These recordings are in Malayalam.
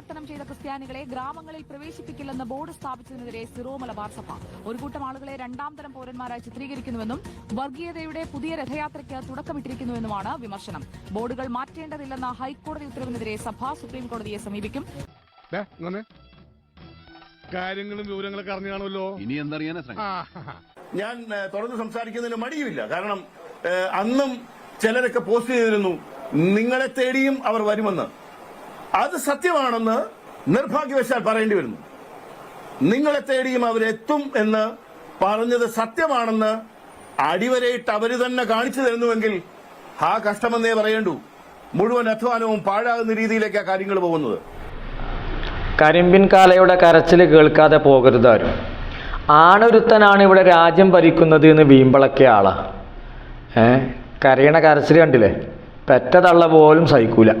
പരിവർത്തനം ചെയ്ത ക്രിസ്ത്യാനികളെ ഗ്രാമങ്ങളിൽ പ്രവേശിപ്പിക്കില്ലെന്ന് ബോർഡ് സ്ഥാപിച്ചതിനെതിരെ സിറോ മലബാർ സഭ. ഒരു കൂട്ടം ആളുകളെ രണ്ടാം തരം പൌരന്മാരായി ചിത്രീകരിക്കുന്നുവെന്നും വർഗീയതയുടെ പുതിയ രഥയാത്രയ്ക്ക് തുടക്കമിട്ടിരിക്കുന്നുവെന്നുമാണ് വിമർശനം. ബോർഡുകൾ മാറ്റേണ്ടതില്ലെന്ന ഹൈക്കോടതി ഉത്തരവിനെതിരെ സഭ സുപ്രീംകോടതിയെ സമീപിക്കും. കാര്യങ്ങളും വിവരങ്ങളൊക്കെ അറിഞ്ഞാണല്ലോ ഇനി എന്തറിയാനാ ഞാൻ തുറന്ന് സംസാരിക്കുന്നതിന് മടിയുമില്ല. കാരണം അന്നും ചിലരൊക്കെ പോസ്റ്റ് ചെയ്തിരുന്നു നിങ്ങളെ തേടിയും അവർ വരുമെന്ന്. അത് സത്യമാണെന്ന് നിർഭാഗ്യവശാൽ പറയേണ്ടി വരുന്നു. നിങ്ങളെ തേടിയും അവരെത്തും എന്ന് പറഞ്ഞത് സത്യമാണെന്ന് അടിവരയിട്ട് അവർ തന്നെ കാണിച്ചു തരുന്നുവെങ്കിൽ ആ കഷ്ടമെന്നേ പറയേണ്ടൂ. മുഴുവൻ അധ്വാനവും പാഴാകുന്ന രീതിയിലേക്കാണ് കാര്യങ്ങൾ പോകുന്നത്. കരിമ്പിൻ കാലയുടെ കരച്ചിൽ കേൾക്കാതെ പോകരുത് ആരും. ആണൊരുത്തനാണ് ഇവിടെ രാജ്യം ഭരിക്കുന്നത് എന്ന് വീമ്പളക്കിയ ആളാ. ഏ? കരയണ കരച്ചിൽ കണ്ടില്ലേ? പെറ്റതള്ള പോലും സഹിക്കൂല.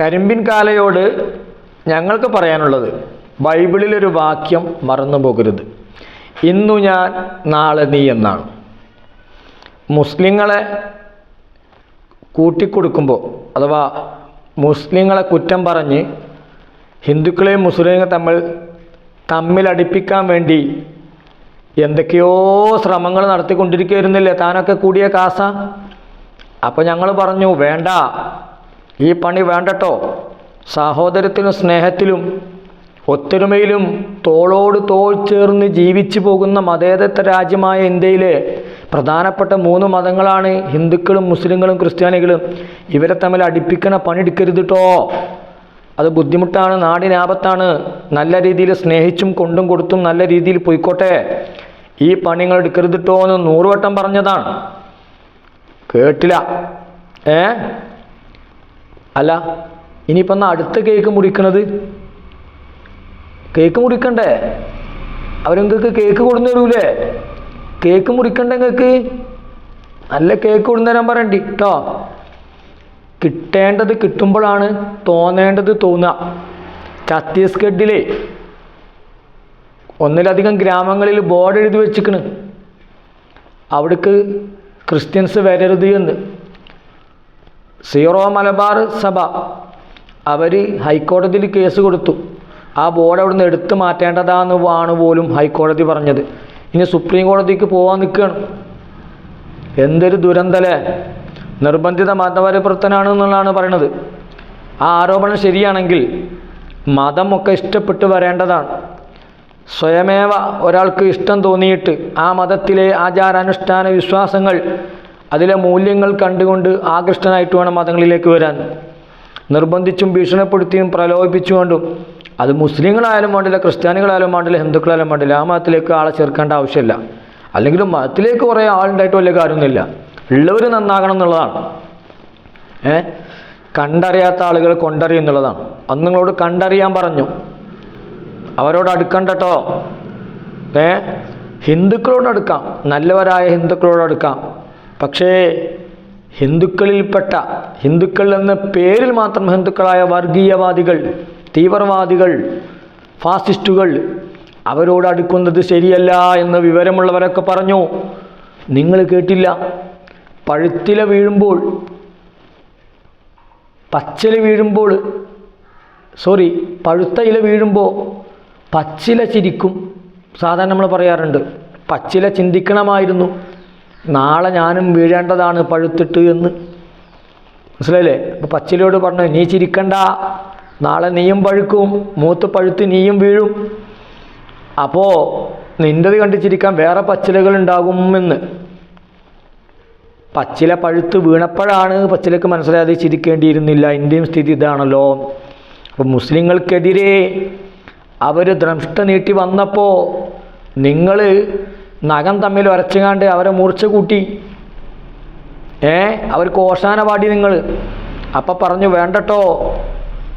കരിമ്പിൻ കാലയോട് ഞങ്ങൾക്ക് പറയാനുള്ളത് ബൈബിളിലൊരു വാക്യം മറന്നു പോകരുത്. ഇന്നു ഞാൻ നാളെ നീ എന്നാണ്. മുസ്ലിങ്ങളെ കൂട്ടിക്കൊടുക്കുമ്പോൾ അഥവാ മുസ്ലിങ്ങളെ കുറ്റം പറഞ്ഞ് ഹിന്ദുക്കളെയും മുസ്ലിങ്ങളെയും തമ്മിൽ തമ്മിലടിപ്പിക്കാൻ വേണ്ടി എന്തൊക്കെയോ ശ്രമങ്ങൾ നടത്തിക്കൊണ്ടിരിക്കുന്നില്ലേ താനൊക്കെ കൂടിയ കാസ? അപ്പോൾ ഞങ്ങൾ പറഞ്ഞു വേണ്ട. ഈ പണി വേണ്ടട്ടോ. സഹോദരത്തിലും സ്നേഹത്തിലും ഒത്തൊരുമയിലും തോളോട് തോൾ ചേർന്ന് ജീവിച്ചു പോകുന്ന മതേതര രാജ്യമായ ഇന്ത്യയിലെ പ്രധാനപ്പെട്ട മൂന്ന് മതങ്ങളാണ് ഹിന്ദുക്കളും മുസ്ലിങ്ങളും ക്രിസ്ത്യാനികളും. ഇവരെ തമ്മിൽ അടിപ്പിക്കണ പണിയെടുക്കരുത് കേട്ടോ അത് ബുദ്ധിമുട്ടാണ് നാടിനാപത്താണ്. നല്ല രീതിയിൽ സ്നേഹിച്ചും കൊണ്ടും കൊടുത്തും നല്ല രീതിയിൽ പോയിക്കോട്ടെ. ഈ പണികൾ എടുക്കരുത് കേട്ടോ എന്ന് നൂറുവട്ടം പറഞ്ഞതാണ്. കേട്ടില്ല. ഏ? അല്ല ഇനിയിപ്പം എന്നാ അടുത്ത കേക്ക് മുറിക്കണത്? കേക്ക് മുറിക്കണ്ടേ? അവരെങ്ങൾക്ക് കേക്ക് കൊടുന്നു തരൂലേ? കേക്ക് മുറിക്കണ്ടേ നിങ്ങൾക്ക് നല്ല കേക്ക് കൊടുന്നു തരാൻ പറയണ്ടി കേട്ടോ കിട്ടേണ്ടത് കിട്ടുമ്പോഴാണ് തോന്നേണ്ടത് തോന്നുക. ഛത്തീസ്ഗഡിലെ ഒന്നിലധികം ഗ്രാമങ്ങളിൽ ബോർഡ് എഴുതി വെച്ചിക്കണ്. അവിടേക്ക് ക്രിസ്ത്യൻസ് വരരുത് എന്ന്. സീറോ മലബാർ സഭ. അവർ ഹൈക്കോടതിയിൽ കേസ് കൊടുത്തു. ആ ബോർഡ് അവിടുന്ന് എടുത്തു മാറ്റേണ്ടതാന്ന് ആണ് പോലും ഹൈക്കോടതി പറഞ്ഞത്. ഇനി സുപ്രീം കോടതിക്ക് പോകാൻ നിൽക്കുകയാണ് എന്തൊരു ദുരന്തലേ നിർബന്ധിത മതപരിവർത്തനാണ് എന്നുള്ളതാണ് പറയുന്നത് ആ ആരോപണം ശരിയാണെങ്കിൽ മതമൊക്കെ ഇഷ്ടപ്പെട്ട് വരേണ്ടതാണ്. സ്വയമേവ ഒരാൾക്ക് ഇഷ്ടം തോന്നിയിട്ട് ആ മതത്തിലെ ആചാരാനുഷ്ഠാന വിശ്വാസങ്ങൾ അതിലെ മൂല്യങ്ങൾ കണ്ടുകൊണ്ട് ആകൃഷ്ടനായിട്ട് വേണം മതങ്ങളിലേക്ക് വരാൻ. നിർബന്ധിച്ചും ഭീഷണിപ്പെടുത്തിയും പ്രലോഭിപ്പിച്ചുകൊണ്ടും അത് മുസ്ലിങ്ങളായാലും വേണ്ടില്ല ക്രിസ്ത്യാനികളായാലും വേണ്ടില്ല ഹിന്ദുക്കളായാലും വേണ്ടില്ല ആ മതത്തിലേക്ക് ആളെ ചേർക്കേണ്ട ആവശ്യമില്ല. അല്ലെങ്കിൽ മതത്തിലേക്ക് കുറേ ആളുണ്ടായിട്ട് വലിയ കാര്യമൊന്നുമില്ല. ഉള്ളവർ നന്നാകണം എന്നുള്ളതാണ്. ഏ? കണ്ടറിയാത്ത ആളുകൾ കൊണ്ടറിയും എന്നുള്ളതാണ്. അന്ന് നിങ്ങളോട് കണ്ടറിയാൻ പറഞ്ഞു. അവരോട് അടുക്കണ്ടട്ടോ ഏ? ഹിന്ദുക്കളോട് അടുക്കാം. നല്ലവരായ ഹിന്ദുക്കളോട് അടുക്കാം. പക്ഷേ ഹിന്ദുക്കളിൽപ്പെട്ട ഹിന്ദുക്കൾ എന്ന പേരിൽ മാത്രം ഹിന്ദുക്കളായ വർഗീയവാദികൾ തീവ്രവാദികൾ ഫാസിസ്റ്റുകൾ അവരോട് അടുക്കുന്നത് ശരിയല്ല എന്ന് വിവരമുള്ളവരൊക്കെ പറഞ്ഞു. നിങ്ങൾ കേട്ടില്ല. പഴുത്തില വീഴുമ്പോൾ പച്ചില വീഴുമ്പോൾ സോറി പഴുത്ത ഇല വീഴുമ്പോൾ പച്ചില ചിരിക്കും. സാധാരണ നമ്മൾ പറയാറുണ്ട് പച്ചില ചിന്തിക്കണമായിരുന്നു. നാളെ ഞാനും വീഴേണ്ടതാണ് പഴുത്തിട്ട് എന്ന്. മനസ്സിലായില്ലേ? അപ്പോൾ പച്ചിലയോട് പറഞ്ഞു നീ ചിരിക്കണ്ട. നാളെ നീയും പഴുക്കും. മൂത്ത് പഴുത്ത് നീയും വീഴും. അപ്പോൾ നിന്റെത് കണ്ട് ചിരിക്കാൻ വേറെ പച്ചിലകൾ ഉണ്ടാകുമെന്ന് പച്ചില പഴുത്ത് വീണപ്പോഴാണ് പച്ചിലക്ക് മനസ്സിലാതെ ചിരിക്കേണ്ടിയിരുന്നില്ല. ഇന്ത്യയും സ്ഥിതി ഇതാണല്ലോ. അപ്പോൾ മുസ്ലിങ്ങൾക്കെതിരെ അവർ ദ്രംഷ്ട നീട്ടി വന്നപ്പോൾ നിങ്ങൾ നഖം തമ്മിൽ ഉരച്ചുകാണ്ട് അവരെ മുറിച്ച് കൂട്ടി. ഏ? അവർക്ക് ഓശാന പാടി നിങ്ങൾ അപ്പം പറഞ്ഞു വേണ്ടട്ടോ.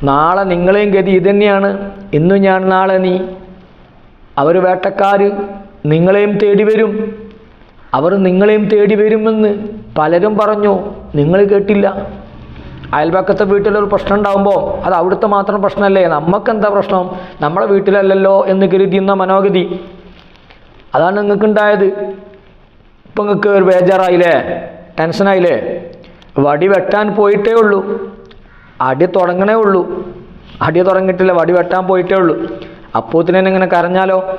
നാളെ നിങ്ങളെയും ഗതി ഇതന്നെയാണ്. ഇന്നു ഞാൻ നാളെ നീ. അവർ വേട്ടക്കാർ നിങ്ങളെയും തേടി വരും. അവർ നിങ്ങളെയും തേടി വരുമെന്ന് പലരും പറഞ്ഞു. നിങ്ങൾ കേട്ടില്ല. അയൽപക്കത്തെ വീട്ടിലൊരു പ്രശ്നം ഉണ്ടാകുമ്പോൾ അത് അവിടുത്തെ മാത്രം പ്രശ്നമല്ലേ? നമുക്കെന്താ പ്രശ്നം? നമ്മളെ വീട്ടിലല്ലല്ലോ എന്ന് കരുതിയുന്ന മനോഗതി. അതാണ് നിങ്ങൾക്ക് ഉണ്ടായത് ഇപ്പം നിങ്ങൾക്ക് ഒരു ബേജാറായില്ലേ? ടെൻഷനായില്ലേ? വടി വെട്ടാൻ പോയിട്ടേ ഉള്ളൂ. അടി തുടങ്ങണേ ഉള്ളൂ. അടി തുടങ്ങിയിട്ടില്ല വടി വെട്ടാൻ പോയിട്ടേ ഉള്ളൂ. തന്നെ ഇങ്ങനെ കരഞ്ഞാലോ?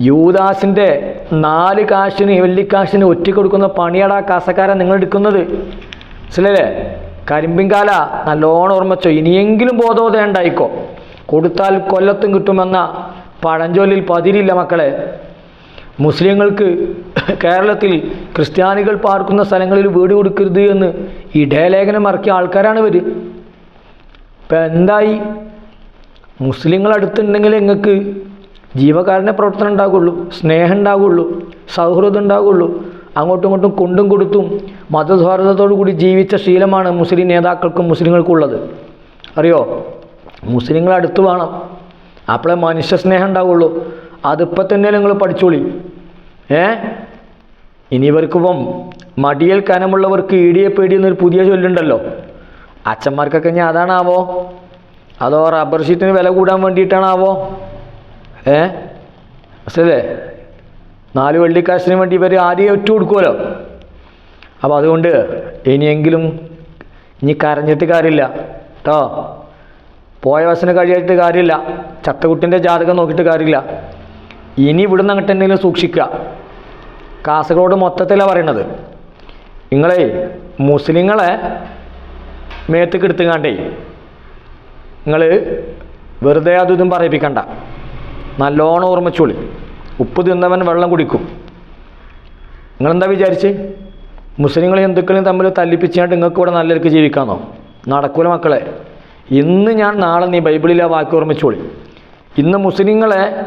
യൂദാസിന്റെ നാല് കാശിന് വെള്ളിക്കാശിന് ഒറ്റ കൊടുക്കുന്ന പണിയടാ കാസക്കാരൻ നിങ്ങൾ എടുക്കുന്നത്. മനസ്സിലല്ലേ കരിമ്പിൻകാല നല്ലോണം ഓർമ്മച്ചോ? ഇനിയെങ്കിലും ബോധോദയം ഉണ്ടായിക്കോ? കൊടുത്താൽ കൊല്ലത്തും കിട്ടുമെന്ന പഴഞ്ചൊല്ലിൽ പതിരില്ല മക്കളെ. മുസ്ലിങ്ങൾക്ക് കേരളത്തിൽ ക്രിസ്ത്യാനികൾ പാർക്കുന്ന സ്ഥലങ്ങളിൽ വീട് കൊടുക്കരുത് എന്ന് ഇടയലേഖനം ഇറക്കിയ ആൾക്കാരാണ് ഇവർ ഇപ്പം എന്തായി? മുസ്ലിങ്ങൾ അടുത്തുണ്ടെങ്കിൽ നിങ്ങൾക്ക് ജീവകാരണ പ്രവർത്തനം ഉണ്ടാകുള്ളൂ സ്നേഹം ഉണ്ടാകുള്ളൂ സൗഹൃദം ഉണ്ടാകുള്ളൂ അങ്ങോട്ടും ഇങ്ങോട്ടും കൊണ്ടും കൊടുത്തും മതസൗഹൃദത്തോടു കൂടി ജീവിച്ച ശീലമാണ് മുസ്ലിം നേതാക്കൾക്കും മുസ്ലിങ്ങൾക്കും ഉള്ളത്. അറിയോ? മുസ്ലിങ്ങൾ അടുത്ത് വേണം. അപ്പോഴേ മനുഷ്യ സ്നേഹം ഉണ്ടാവുള്ളൂ. അതിപ്പോൾ തന്നെ നിങ്ങൾ പഠിച്ചോളി. ഏ? ഇനി ഇവർക്കിപ്പം മടിയൽ കനമുള്ളവർക്ക് ഇടിയെ പേടി എന്നൊരു പുതിയ ചൊല്ലുണ്ടല്ലോ. അച്ഛന്മാർക്കൊക്കെ ഞാൻ അതാണാവോ? അതോ റബ്ബർ ഷീറ്റിന് വില കൂടാൻ വേണ്ടിയിട്ടാണാവോ? ഏ? മനസ്സിലല്ലേ നാല് വെള്ളിക്കാശിന് വേണ്ടി ഇവർ ആദ്യം ഒറ്റ കൊടുക്കുമല്ലോ അപ്പോൾ അതുകൊണ്ട് ഇനിയെങ്കിലും ഇനി കരഞ്ഞിട്ട് കാര്യമില്ല. കേട്ടോ പോയ വശന് കഴിയായിട്ട് കാര്യമില്ല. ചത്തക്കുട്ടിന്റെ ജാതകം നോക്കിയിട്ട് കാര്യമില്ല. ഇനി ഇവിടുന്ന് അങ്ങോട്ട് എന്തെങ്കിലും സൂക്ഷിക്കുക കാസർഗോഡ് മൊത്തത്തിലാണ് പറയണത്. നിങ്ങളെ മുസ്ലിങ്ങളെ മേത്തേക്ക് എടുത്തുകാണ്ടേ നിങ്ങൾ വെറുതെ അതും പറയിപ്പിക്കണ്ട. നല്ലോണം ഓർമ്മിച്ചോളി. ഉപ്പ് തിന്നവൻ വെള്ളം കുടിക്കും. നിങ്ങളെന്താ വിചാരിച്ച്? മുസ്ലിങ്ങളെയും ഹിന്ദുക്കളെയും തമ്മിൽ തല്ലിപ്പിച്ചാണ്ട് നിങ്ങൾക്ക് ഇവിടെ നല്ലവർക്ക് ജീവിക്കാമെന്നോ നടക്കൂല മക്കളെ. ഇന്ന് ഞാൻ നാളെ നീ ബൈബിളിലെ വാക്ക് ഓർമ്മിച്ചോളി. ഇന്ന് മുസ്ലിങ്ങളെ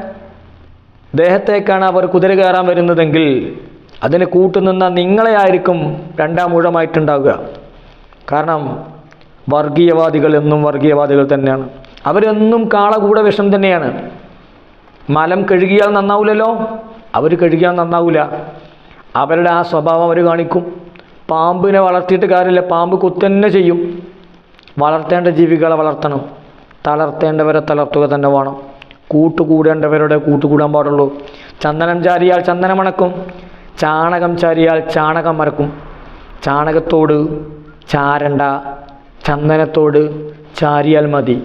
ദേഹത്തേക്കാണ് അവർ കുതിര കയറാൻ വരുന്നതെങ്കിൽ അതിന് കൂട്ടുനിന്ന നിങ്ങളെ ആയിരിക്കും രണ്ടാം ഊഴമായിട്ടുണ്ടാവുക. കാരണം വർഗീയവാദികൾ എന്നും വർഗീയവാദികൾ തന്നെയാണ്. അവരെന്നും കാളകൂട വിഷം തന്നെയാണ്. മലം കഴുകിയാൽ നന്നാവില്ലല്ലോ അവർ കഴുകിയാൽ നന്നാവില്ല അവരുടെ ആ സ്വഭാവം അവർ കാണിക്കും. പാമ്പിനെ വളർത്തിയിട്ട് കാര്യമില്ല. പാമ്പ് കുത്തന്നെ ചെയ്യും. വളർത്തേണ്ട ജീവികളെ വളർത്തണം. തളർത്തേണ്ടവരെ തളർത്തുക തന്നെ വേണം. കൂട്ടുകൂടേണ്ടവരുടെ കൂട്ടുകൂടാൻ പാടുള്ളൂ. ചന്ദനം ചാരിയാൽ ചന്ദനമണക്കും ചാണകം ചാരിയാൽ ചാണകം മറക്കും ചാണകത്തോട് ചാരണ്ട. ചന്ദനത്തോട് ചാരിയാൽ മതി.